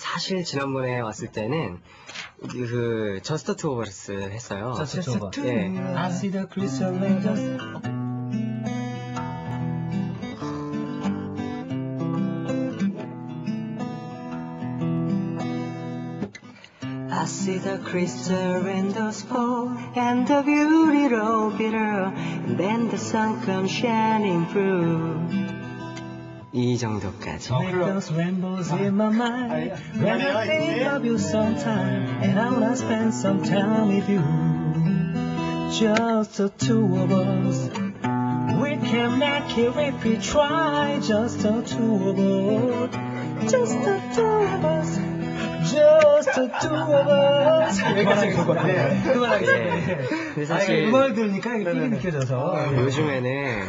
사실 지난번에 왔을 때는 그 저스트 투 오버스 했어요. 저스트 투 오버. 예. I see the crystal angels. I see the crystal windows fall and the beauty roll bitter and then the sun comes shining through 이 정도까지 Make those rainbows in my mind When I think of you sometime And I wanna spend some time with you Just the two of us We can make it if we try Just the two of us Just the two of us Just the two of us 여기까지 될것 같아요 그만하게 근데 아, 사실 음악을 들으니까 이게 필이 느껴져서 요즘에는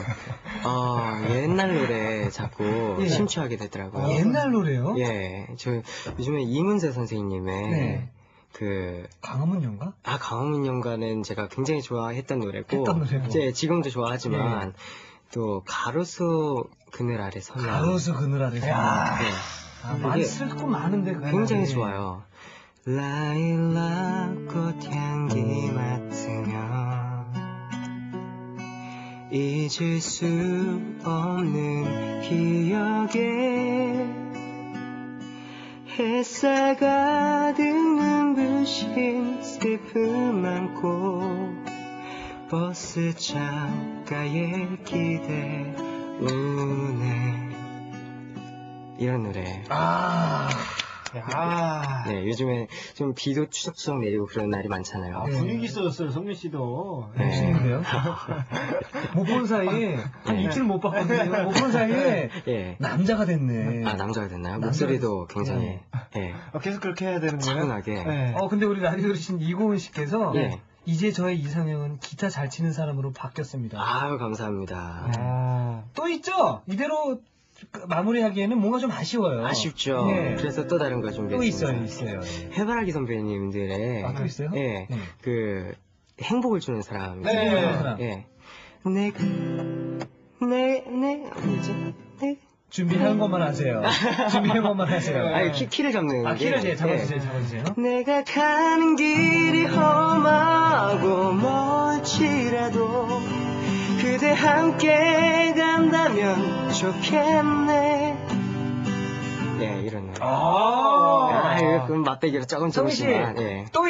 어, 옛날 노래 자꾸 예. 심취하게 되더라고요. 옛날 노래요? 예, 저 요즘에 이문세 선생님의 네. 그 강화문 연가? 아, 강호민 연가는 제가 굉장히 좋아했던 노래고, 노래고. 이제 지금도 좋아하지만, 또, 가로수 그늘 아래 서면. 가로수 그늘 아래서 네, 이게 슬고 많은데 그 굉장히. 좋아요. 라일락 꽃향기 맡으며, 잊을 수 없는 기억에, 햇살 가득 눈부신 슬픔 안고 버스 창가에 기대우네 이런 노래 아, 야, 네 요즘에 좀 비도 추적추적 내리고 그런 날이 많잖아요 아, 분위기 있었어요, 성민 씨도. 네. 무슨인데요? 못 본 사이에 한 네. 이틀 못 봤거든요. 못 본 사이에 예. 남자가 됐네. 아 남자가 됐나요? 목소리도 됐- 굉장히 네. 예. 아, 계속 그렇게 해야 되는 거예요? 차분하게. 네. 어 근데 우리 라디오 들으신 이고은 씨께서 예. 이제 저의 이상형은 기타 잘 치는 사람으로 바뀌었습니다. 아유 감사합니다 아, 또 있죠? 이대로 그 마무리하기에는 뭔가 좀 아쉬워요. 아쉽죠 예. 그래서 또 다른 거 또 준비했습니다 있어요, 있어요. 해바라기 선배님들의 아, 또 있어요? 예, 네. 그 행복을 주는 사람. 네. 행복을 주는 사람. 예. 내가 내내 뭐지? 내 준비한 것만 하세요. 준비한 것만 하세요. 아니 키, 키를 잡는 아, 게 키를 이제 잡아주세요, 예. 잡아주세요. 내가 가는 길이 험하고 멀지라도 그대 함께 간다면 좋겠네. 예, 이런. 아, 아, 이거 그럼 맛배기로 조금 씨, 좋으시지만, 예. 또